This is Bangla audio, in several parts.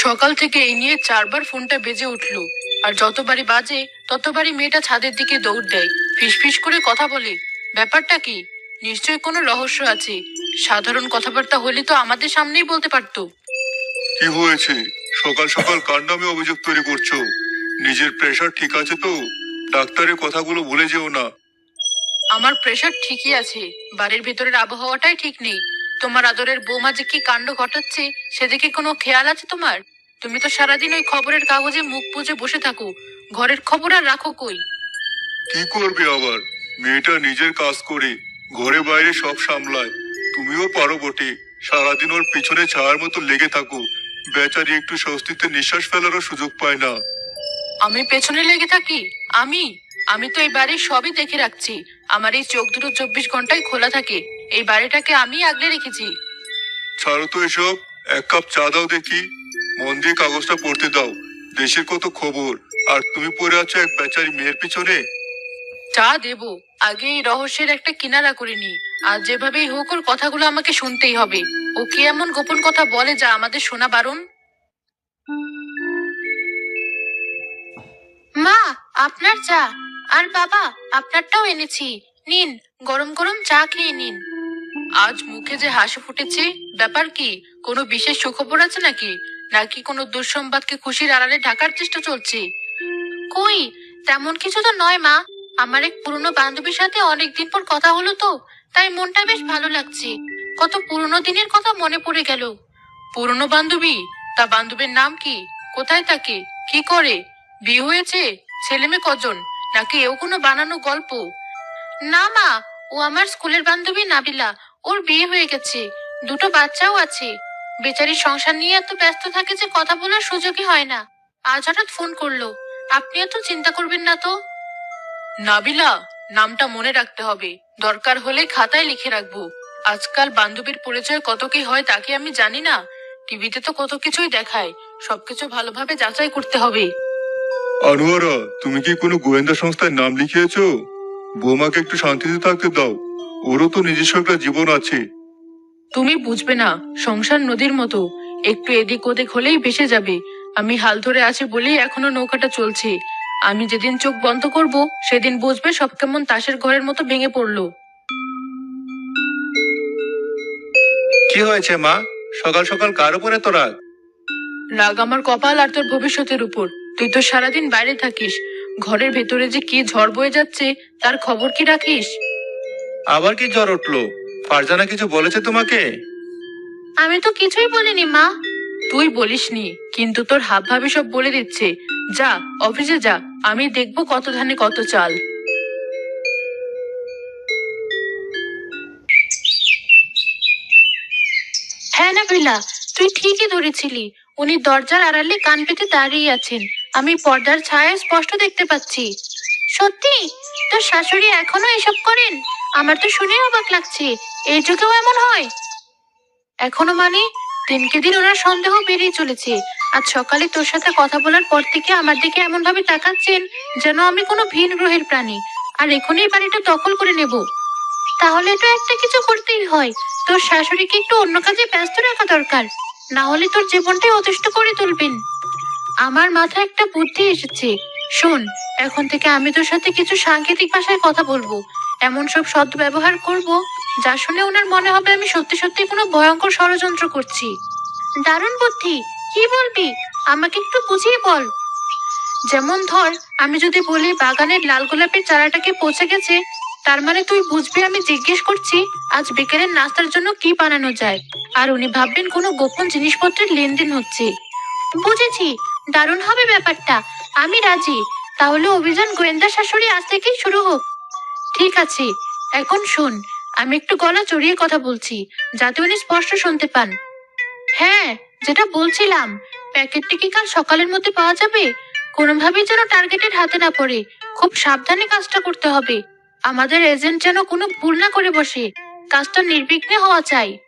সকাল থেকে এই নিয়ে চারবার ফোনটা বেজে উঠল। আর যতবারই বাজে ততবারই মেয়েটা ছাদের দিকে দৌড় দেয়। ফিসফিস করে কথা বলে ব্যাপারটা কি? নিশ্চয়ই কোনো রহস্য আছে? সাধারণ কথাবার্তা হলে তো আমাদের সামনেই বলতে পারতো। কি হয়েছে? সকাল সকাল কার নামে অভিযোগ তৈরি করছ? নিজের প্রেশার ঠিক আছে তো? ডাক্তারের কথাগুলো ভুলে যেও না। আমার প্রেশার ঠিকই আছে। বাড়ির ভেতরের আবহাওয়াটাই ঠিক নেই। তোমার আদরের বৌমা যে কি কাণ্ড ঘটাচ্ছে সেদিকে কোনো খেয়াল আছে তোমার? তুমি তো সারাদিন ওই খবরের কাগজে মুখ বুজে বসে থাকো। ঘরের খবর আর রাখো কই? কি করবে আবার? মেয়েটা নিজের কাজ করে ঘরে বাইরে সব সামলায়। তুমিও পারো বটে সারাদিন ওর পিছনে ছায়ার মতো লেগে থাকো। বেচারি একটু স্বস্তিতে নিঃশ্বাস ফেলারও সুযোগ পায় না। আমি পেছনে লেগে থাকি? আমি? আমি তো এই বাড়ির সবই দেখে রাখছি। আমার এই চোখ দুটো চব্বিশ ঘন্টায় খোলা থাকে। এই বাড়িটাকে আমি আগলে রেখেছি। ছাড়ো তো এসব। এক কাপ চা দাও দেখি। মন দিয়ে কাগজটা পড়তে দাও। দেশের কত খবর। আর তুমি পড়ে আছো এক বেচারি মেয়ের পিছনে? চা দেব। আগে এই রহস্যের একটা কিনারা করে নি। আর যেভাবেই হোক, ওর কথাগুলো আমাকে শুনতেই হবে। ও কি এমন গোপন কথা বলে যা আমাদের শোনা বারণ? মা, আপনার চা। আর বাবা, আপনারটাও এনেছি। নিন, গরম গরম চা খেয়ে নিন। আজ মুখে যে হাসি ফুটেছে, ব্যাপার কি? কোনো বিশেষ সুখবর আছে নাকি? নাকি কোনো দুঃসংবাদকে খুশির আড়ালে ঢাকার চেষ্টা চলছে? কই? তেমন কিছু তো নয়, মা। আমার এক পুরনো বান্ধবীর সাথে অনেকদিন পর কথা হলো তো, তাই মনটা বেশ ভালো লাগছে। কত পুরনো দিনের কথা মনে পড়ে গেল। পুরনো বান্ধবী? তা বান্ধবীর নাম কি? কোথায় থাকে কি করে? বিয়ে হয়েছে? ছেলে মেয়ে কজন? নাকি এও কোনো বানানো গল্প? না, মা। ও আমার স্কুলের বান্ধবী নাবিলা। ওর বিয়ে হয়ে গেছে। দুটো বাচ্চাও আছে। বেচারি সংসার নিয়ে এত ব্যস্ত থাকে যে কথা বলার সুযোগই হয় না। আজ হঠাৎ ফোন করল। আপনি এত চিন্তা করবেন না তো? নাবিলা, নামটা মনে রাখতে হবে। দরকার হলে খাতায় লিখে রাখব। আজকাল বান্ধবীর পরিচয় কত কি হয় তাকে আমি জানি না। টিভিতে তো কত কিছুই দেখায়। সবকিছু ভালোভাবে যাচাই করতে হবে। আনোয়ারা, তুমি কি কোনো গোয়েন্দা সংস্থায় নাম লিখিয়েছো? বৌমাকে একটু শান্তিতে থাকতে দাও। ওরও তো নিজস্ব একটা জীবন আছে। তুমি বুঝবে না সংসার নদীর মতো। একটু এদিক ওদিক হলেই ভেসে যাবে। আমি হাল ধরে আছি বলেই এখনও নৌকাটা চলছে। আমি যেদিন চোখ বন্ধ করব সেদিন বুঝবে সব কেমন তাসের ঘরের মতো ভেঙে পড়ল। কি হয়েছে মা? সকাল সকাল কার উপরে তো রাগ? রাগ আমার কপাল আর তোর ভবিষ্যতের উপর। তুই তো সারাদিন বাইরে থাকিস। ঘরের ভেতরে যে কি ঝড় বয়ে যাচ্ছে তার খবর কি রাখিস? আবার কি জ্বর উঠল? ফারজানা কিছু বলেছে তোমাকে? আমি তো কিছুই বলিনি, মা। তুই বলিসনি, কিন্তু তোর হাব ভাবি সব বলে দিচ্ছে। যা, অফিসে যা, আমি দেখব কত ধানে কত চাল। হ্যাঁ না বিলা তুই ঠিকই ধরেছিলি। উনি দরজার আড়ালে কান পেতে দাঁড়িয়ে আছেন। আমি পর্দার ছায়া স্পষ্ট দেখতে পাচ্ছি। সত্যি? তোর শাশুড়ি এখনও এসব করেন? আমার তো শুনে অবাক লাগছে। এই এমন হয়? এখনও মানে দিনকে দিন ওনার সন্দেহ বেড়েই চলেছে। আজ সকালে তোর সাথে কথা বলার পর থেকে আমার দিকে এমন ভাবে তাকাচ্ছেন যেন আমি কোনো ভিন গ্রহের প্রাণী। আর এখনই বাড়িটা দখল করে নেব। তাহলে তো একটা কিছু করতেই হয়। তোর শাশুড়িকে একটু অন্য কাজে ব্যস্ত রাখা দরকার। না হলে তোর জীবনটাই অতিষ্ঠ করে তুলবেন। আমার মাথায় একটা বুদ্ধি এসেছে। শোন, এখন থেকে আমি তোর সাথে কিছু সাংকেতিক ভাষায় কথা বলব। এমন সব শব্দ ব্যবহার করব যা শুনে ওনার মনে হবে আমি সত্যি সত্যি কোনো ভয়ঙ্কর ষড়যন্ত্র করছি। দারুণ বুদ্ধি, কি বলবি? আমাকে একটু বুঝিয়ে বল। যেমন ধর, আমি যদি বলি বাগানের লাল গোলাপের চারাটাকে পচে গেছে, তার মানে তুই বুঝবি আমি জিজ্ঞেস করছি, আজ বিকেলের নাস্তার জন্য কি বানানো যায়। আর উনি ভাববেন কোনো গোপন জিনিসপত্রের লেনদেন হচ্ছে। বুঝেছি, দারুণ হবে ব্যাপারটা, আমি রাজি। তাহলে অভিযান গোয়েন্দা শাশুড়ি আজ থেকেই শুরু হোক। ঠিক আছে, এখন শোন আমি একটু গলা চড়িয়ে কথা বলছি যাতে উনি স্পষ্ট শুনতে পান। হ্যাঁ যেটা বলছিলাম, প্যাকেটটি কি কাল সকালের মধ্যে পাওয়া যাবে? কোনোভাবেই যেন টার্গেটের হাতে না পড়ে, খুব সাবধানে কাজটা করতে হবে। আমাদের এজেন্ট যেন কোনো ভুল না করে বসে, কাজটা নির্বিঘ্নে হওয়া চাই।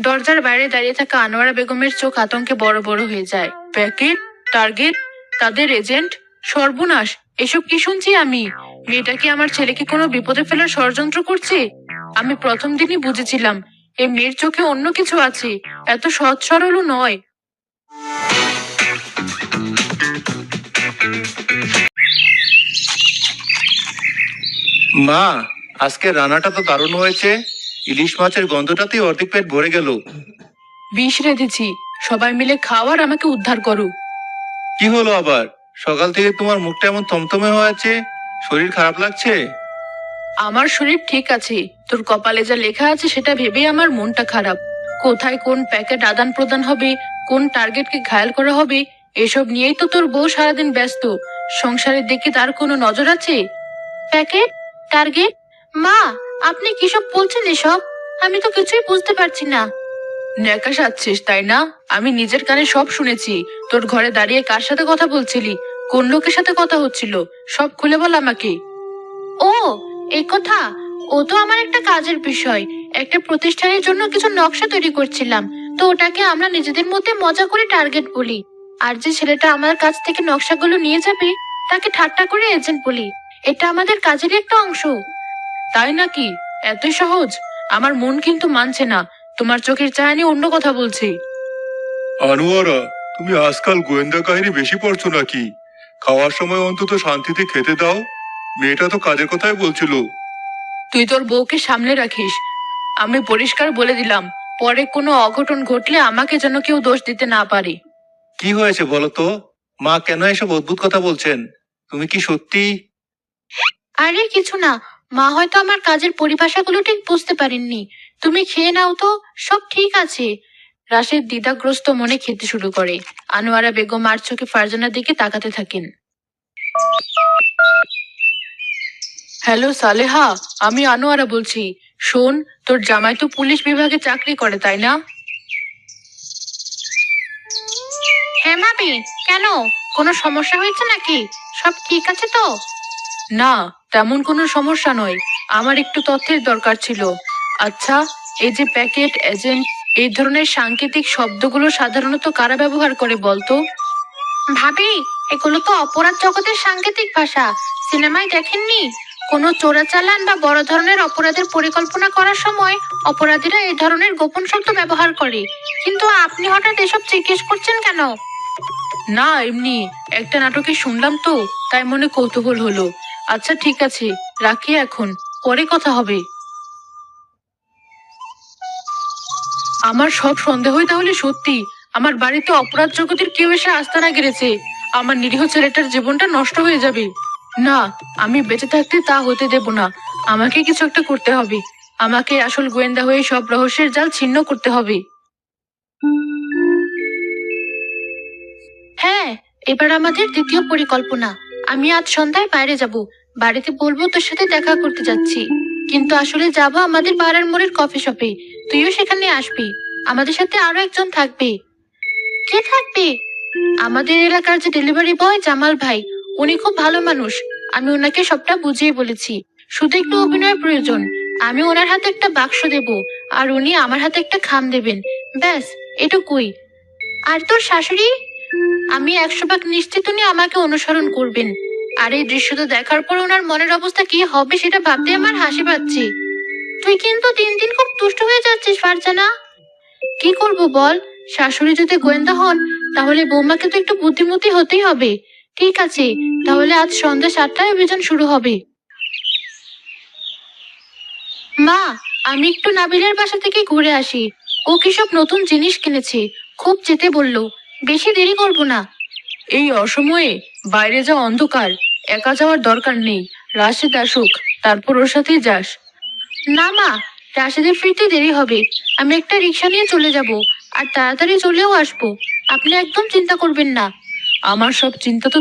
দরজার বাইরে দাঁড়িয়ে থাকা আনোয়ারা বেগমের চোখ আতঙ্কে বড় বড় হয়ে যায়। প্যাকেট, টার্গেট, তাদের এজেন্ট, সর্বনাশ, এসব কি শুনছি আমি? মেয়েটা কি আমার ছেলেকে কোনো বিপদে ফেলার ষড়যন্ত্র করছে? আমি প্রথম দিনই বুঝেছিলাম এই মেয়ের চোখে অন্য কিছু আছে এত সৎ সরলও নয়। মা আজকে রান্নাটা তো দারুণ হয়েছে। ইলিশ মাছের গন্ধটাতেই অর্ধেক পেট ভরে গেল। বিষ রেঁধেছি সবাই মিলে খাওয়ার আমাকে উদ্ধার করো। কি হলো আবার? সকাল থেকে তোমার মুখটা এমন থমথমে হয়ে আছে শরীর খারাপ লাগছে? আমার শরীর ঠিক আছে। তোর কপালে যা লেখা আছে সেটা ভেবেই আমার মনটা খারাপ। কোথায় কোন প্যাকেট আদান প্রদান হবে, কোন টার্গেটকে ঘায়াল করা হবে, এসব নিয়েই তো তোর বউ সারাদিন ব্যস্ত। সংসারের দিকে তার কোনো নজর আছে? প্যাকেট? টার্গেট মা, আপনি কিসব বলছেন এসব? আমি তো কিছুই বুঝতে পারছি না। ন্যাকা সাচ্ছিস তাই না? আমি নিজের কানে সব শুনেছি। তোর ঘরে দাঁড়িয়ে কার সাথে কথা বলছিলি? কোন লোকের সাথে কথা হচ্ছিল? সব খুলে বল আমাকে। ও এই কথা? ও তো আমার একটা কাজের বিষয়। একটা প্রতিষ্ঠানের জন্য কিছু নকশা তৈরি করছিলাম। তো ওটাকে আমরা নিজেদের মধ্যে মজা করে টার্গেট বলি। আর যে ছেলেটা আমার কাছ থেকে নকশাগুলো নিয়ে যাবে, তাকে ঠাট্টা করে এজেন্ট বলি। এটা আমাদের কাজেরই একটা অংশ। তাই নাকি? এত সহজ? আমার মন কিন্তু মানছে না। তোমার চোখের চাহানি অন্য কথা বলছে। আনোয়ারা, তুমি আজকাল গোয়েন্দা কাহিনী বেশি পড়ছো নাকি? খাওয়ার সময় অন্তত শান্তিতে খেতে দাও। মেয়েটা তো কাজের কথাই বলছিল। তুই তোর বউকে সামলে রাখিস। আমি পরিষ্কার বলে দিলাম পরে কোনো অঘটন ঘটলে আমাকে যেন কেউ দোষ দিতে না পারে। কি হয়েছে বলো তো? মা কেন এসব অদ্ভুত কথা বলছেন? তুমি কি সত্যি? আরে কিছু না মা হয়তো আমার কাজের পরিভাষাগুলো ঠিক বুঝতে পারেননি। তুমি খেয়ে নাও তো সব ঠিক আছে। রাশেদ দ্বিধাগ্রস্ত মনে খেতে শুরু করে। আনোয়ারা বেগম আর চোখে ফারজানার দিকে তাকাতে থাকেন। হ্যালো সালেহা আমি আনোয়ারা বলছি। শোন তোর জামাই তো পুলিশ বিভাগে চাকরি করে তাই না? হ্যাঁ মামি কেন? কোনো সমস্যা হয়েছে নাকি? সব ঠিক আছে তো? না তেমন কোনো সমস্যা নয়। আমার একটু তথ্যের দরকার ছিল। আচ্ছা এই যে প্যাকেট এজেন্ট এই ধরনের সাংকেতিক শব্দগুলো সাধারণত কারা ব্যবহার করে বলতো? ভাবি এগুলো তো অপরাধ জগতের সাংকেতিক ভাষা। সিনেমায় দেখেননি? কোনো চোরাচালান বা বড় ধরনের অপরাধের পরিকল্পনা করার সময় অপরাধীরা এই ধরনের গোপন শব্দ ব্যবহার করে। কিন্তু আপনি হঠাৎ এসব জিজ্ঞেস করছেন কেন? না, এমনি। একটা নাটকে শুনলাম তো, তাই মনে কৌতূহল হলো। আচ্ছা ঠিক আছে, রাখি এখন। পরে কথা হবে। আমার সব সন্দেহই তাহলে সত্যি। আমার বাড়িতে অপরাধ জগতের কেউ এসে আস্তানা গেড়েছে। আমার নিরীহ ছেলেটার জীবনটা নষ্ট হয়ে যাবে। না, আমি বেঁচে থাকতে তা হতে দেব না। আমাকে কিছু একটা করতে হবে। আমাকে আসল গোয়েন্দা হয়ে সব রহস্যের জাল ছিন্ন করতে হবে। হ্যাঁ এবার আমাদের দ্বিতীয় পরিকল্পনা। আমি আজ সন্ধ্যায় বাইরে যাব। বাড়িতে বলব তোর সাথে দেখা করতে যাচ্ছি। কিন্তু আসলে যাব আমাদের পাড়ার মোড়ের কফি শপে। তুইও সেখানে আসবি। আমাদের সাথে আরও একজন থাকবে। কে থাকবে? আমাদের এলাকার যে ডেলিভারি বয় জামাল ভাই উনি খুব ভালো মানুষ। আমি ওনাকে সবটা বুঝিয়ে বলেছি। শুধু একটু অভিনয়ের প্রয়োজন। আমি ওনার হাতে একটা বাক্স দেব, আর উনি আমার হাতে একটা খাম দেবেন। ব্যাস, এটুকুই। আর তোর শাশুড়ি? আমি একশো ভাগ নিশ্চিত উনি আমাকে অনুসরণ করবেন। আর এই দৃশ্যটা দেখার পর ওনার মনের অবস্থা কি হবে সেটা ভাবতে আমার হাসি পাচ্ছে। তুই কিন্তু দিন দিন খুব তুষ্ট হয়ে যাচ্ছিস, ফারজানা। কি করব বল? শাশুড়ি যদি গোয়েন্দা হন, তাহলে বৌমাকে তো একটু বুদ্ধিমতী হতেই হবে। ঠিক আছে, তাহলে আজ সন্ধ্যা সাতটায় অভিযান শুরু হবে। মা, আমি একটু নাবিলের বাসা থেকে ঘুরে আসি। ও কি সব নতুন জিনিস কিনেছে, খুব যেতে বলল। বেশি দেরি করব না। এই অসময়ে বাইরে যা অন্ধকার, একা যাওয়ার দরকার নেই। রাশেদ আসুক, তারপর ওর সাথেই যাস। না মা, রাশেদের ফিরতে দেরি হবে। আমি একটা রিক্সা নিয়ে চলে যাব, আর তাড়াতাড়ি চলেও আসব। আপনি একদম চিন্তা করবেন না। আমার সব চিন্তা তো